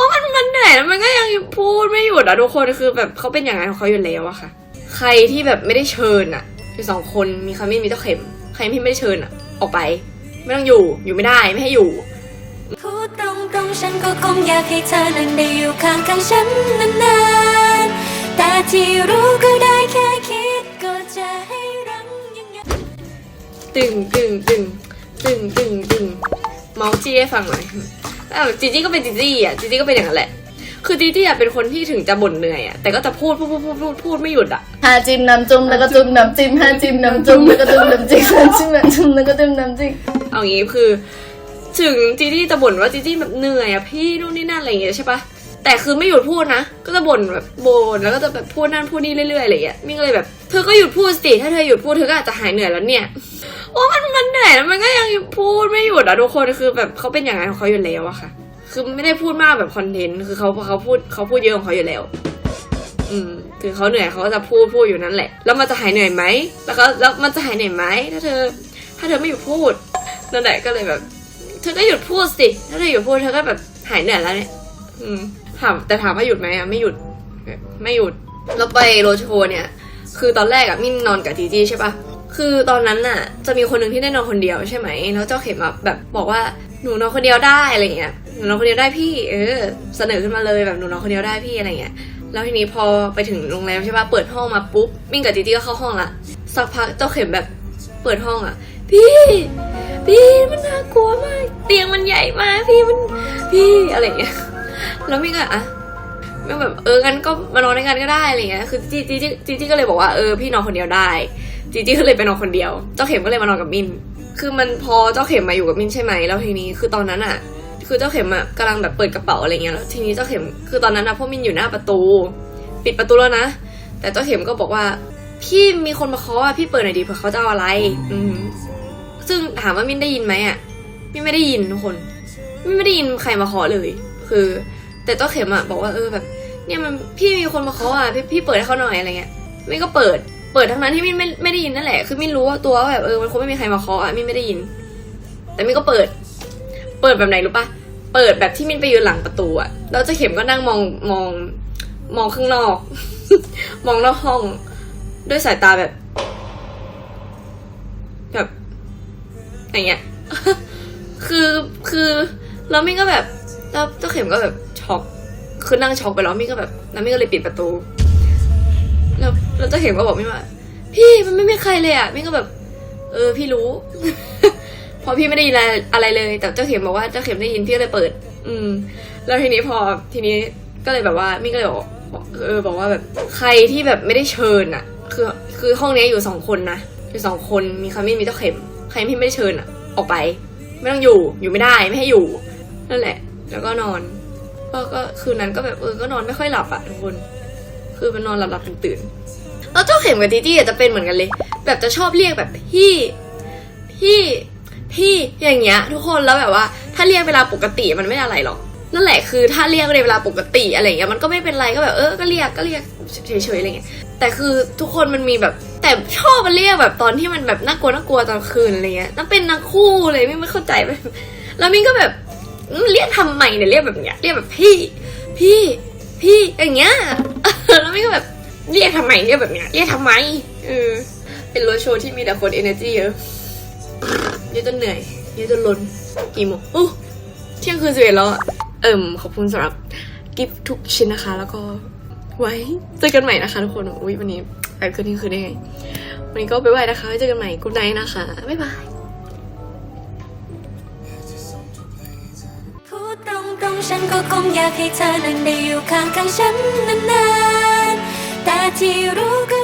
ว่ามันมันเหนื่อยแล้วมันก็ยังพูดไม่หยุดอะทุกคนคือแบบเขาเป็นอย่างนั้นของเขาอยู่แล้วอะค่ะ ใครที่แบบไม่ได้เชิญอะคือสองคนมีคามินมีเจ้าเข็ม ใครที่ไม่ได้เชิญอะออกไป ไม่ต้องอยู่อยู่ไม่ได้ไม่ให้อยู่พูดตรงๆฉันก็คงอยากให้เธอนั้นได้อยู่ข้างข้างๆฉันนานๆแต่ที่รู้ก็ได้แค่คิดก็จะให้รังยังไงตึงตึงตึงตึงตึงตึงเมาส์จี้ให้ฟังหน่อย แต่จีจี้ก็เป็นจีจี้อะจีจี้ก็เป็นอย่างนั้นแหละ คือจีจี้อะเป็นคนที่ถึงจะบ่นเหนื่อยอะแต่ก็จะพูดพูดพูดพูดพูดพูดไม่หยุดอะหาจิ้มน้ำจุ่มแล้วก็จุ่มน้ำจิ้มหาจิ้มน้ำจุ่มแล้วก็จุ่มน้ำจิ้มหาจิ้มน้ำจุ่มแล้วก็จุ่มน้ำจิ้มเอางี้คือ ถึงจีจี้จะบ่นว่าจีจี้แบบเหนื่อยอะพี่นู่นนี่นั่นอะไรอย่างเงี้ยใช่ปะแต่คือไม่หยุดพูดนะ ก็จะบ่นแบบบ่นแล้วก็จะแบบพูดนั่นพูดนี่เรื่อยๆอะไรอย่างเงี้ยมิ่งก็เลยแบบ เธอก็หยุดพูดสิ ถ้าเธอหยุดพูดเธอก็อาจจะหายเหนื่อยแล้วเนี่ย โอ้มันมันเหนื่อยแล้วมันก็ยังพูดไม่หยุดอะทุกคนคือแบบเขาเป็นอย่างนั้นของเขาอยู่แล้วอะค่ะ คือไม่ได้พูดมากแบบคอนเทนต์คือเขาเขาพูดเขาพูดเยอะของเขาอยู่แล้ว อืมคือเขาเหนื่อยเขาก็จะพูดพูดอยู่นั่นแหละ แล้วมันจะหายเหนื่อยไหมแล้วก็แล้วมันจะหายเหนื่อยไหมถ้าเธอ ถ้าเธอไม่หยุดพูดนั่นแหละก็เลยแบบ เธอก็หยุดพูดสิถ้าเธอหยุดพูดเธอก็แบบหายเหนื่อยแล้วเนี่ยอืมถามแต่ถามว่าหยุดไหมอะไม่หยุด ไม่หยุดแล้วไปโรดโชว์เนี่ย คือตอนแรกอะมินนอนกับจีจี้ใช่ปะ คือตอนนั้นน่ะ จะมีคนหนึ่งที่ได้นอนคนเดียวใช่ไหม แล้วเจ้าเข็มแบบบอกว่าหนูนอนคนเดียวได้อะไรเงี้ยหนูนอนคนเดียวได้พี่เออ เสนอขึ้นมาเลยแบบหนูนอนคนเดียวได้พี่อะไรเงี้ยแล้วทีนี้พอไปถึงโรงแรมใช่ปะเปิดห้องมาปุ๊บมินกับจีจี้ก็เข้าห้องละสักพักเจ้าเข็มแบบเปิดห้องอะพี่ พี่มันน่ากลัวมาก เตียงมันใหญ่มากพี่มันพี่อะไรเงี้ยแล้วมินก็อะมินแบบเอองั้นก็มานอนด้วยกันก็ได้อะไรเงี้ยคือจีจีจีจีจีก็เลยบอกว่าเออพี่นอนคนเดียวได้ จีจี้ก็เลยไปนอนคนเดียว เจ้าเข็มก็เลยมานอนกับมิน คือมันพอเจ้าเข็มมาอยู่กับมินใช่ไหมแล้วทีนี้คือตอนนั้นอะคือเจ้าเข็มอะกำลังแบบเปิดกระเป๋าอะไรเงี้ยแล้วทีนี้เจ้าเข็มคือตอนนั้นอะพวกมินอยู่หน้าประตู ปิดประตูแล้วนะ แต่เจ้าเข็มก็บอกว่า พี่มีคนมาเคาะอะพี่เปิดหน่อยดิเผื่อเขาจะเอาอะไร อืมซึ่งถามว่ามินได้ยินไหมอะมินไม่ได้ยินทุกคนมินไม่ได้ยินใครมาเคาะเลย คือ แต่เจ้าเข็มอะบอกว่าเออแบบ เนี่ยมันพี่มีคนมาเคาะอะพี่พี่เปิดให้เขาหน่อยอะไรเงี้ยมินก็เปิด เปิดทั้งนั้นที่มินไม่ไม่ได้ยินนั่นแหละ คือมินรู้ว่าตัวแบบเออมันคงไม่มีใครมาเคาะอะมินไม่ได้ยิน แต่มินก็เปิด เปิดแบบไหนรู้ปะเปิดแบบที่มินไปยืนหลังประตูอะแล้วเจ้าเข็มก็นั่งมองมอง มองข้างนอก มองนอกห้อง ด้วยสายตาแบบ แบบอย่างเงี้ย คือคือแล้วมิ่งก็แบบแล้วเจ้าเข็มก็แบบช็อกคือนั่งช็อกไปแล้วมิ่งก็แบบแล้วมิ่งก็เลยปิดประตู แล้วแล้วเจ้าเข็มก็บอกมิ่งว่า พี่มันไม่มีใครเลยอะมิ่งก็แบบ เออพี่รู้เพราะพี่ไม่ได้ยินอะไรเลย แต่เจ้าเข็มบอกว่าเจ้าเข็มได้ยินพี่เลยเปิด อืม แล้วทีนี้พอทีนี้ก็เลยแบบว่ามิ่งก็เลยบอกเออบอกว่าแบบใครที่แบบไม่ได้เชิญอะ คือคือห้องนี้อยู่สองคนนะอยู่สองคนมีคามินมีเจ้าเข็ม ใครที่ไม่ได้เชิญอะ ออกไป ไม่ต้องอยู่อยู่ไม่ได้ไม่ให้อยู่นั่นแหละ แล้วก็นอนก็ก็คืนนั้นก็แบบเออก็นอนไม่ค่อยหลับอะทุกคน คือมันนอนหลับหลับตื่นตื่นๆแล้วเจ้าเข็มกับจีจี้จะเป็นเหมือนกันเลย แบบจะชอบเรียกแบบพี่พี่พี่อย่างเงี้ย ทุกคนแล้วแบบว่า ถ้าเรียกเวลาปกติมันไม่อะไรหรอกนั่นแหละคือถ้าเรียกในเวลาปกติอะไรเงี้ยมันก็ไม่เป็นไรก็แบบเออก็เรียกก็เรียกเฉยๆอะไรเงี้ยแต่คือทุกคนมันมีแบบแต่ชอบมันเรียกแบบตอนที่มันแบบน่ากลัวน่ากลัวตอนคืนอะไรเงี้ยนั่นเป็นนักคู่เลยไม่ไม่เข้าใจแบบแล้วมิ้นก็แบบเรียกทำไมเนี่ยเรียกแบบเนี้ยเรียกแบบพี่ พี่ พี่อย่างเงี้ย แล้วไมิ้นก็แบบเรียกทำไมเรียกแบบเนี้ยเรียกทำไมเออเป็นรถโชว์ที่มีแต่คน energy เยอะเยอะจนเหนื่อยเยอะจนล้นกี่โมงอู้เที่ยงคืนสิบเอ็ดแล้วเอิ่มขอบคุณสำหรับกิฟต์ทุกชิ้นนะคะ แล้วก็ไว้เจอกันใหม่นะคะทุกคนอุ้ยวันนี้ไปคืนนี้คืนได้ไง วันนี้ก็ไปไว้นะคะไว้เจอกันใหม่กูไนนะคะบ๊ายบายพูดตรงๆฉันก็คงอยากให้เธอนั้นได้อยู่ข้างข้างๆฉันนานๆ แต่ที่รู้ก็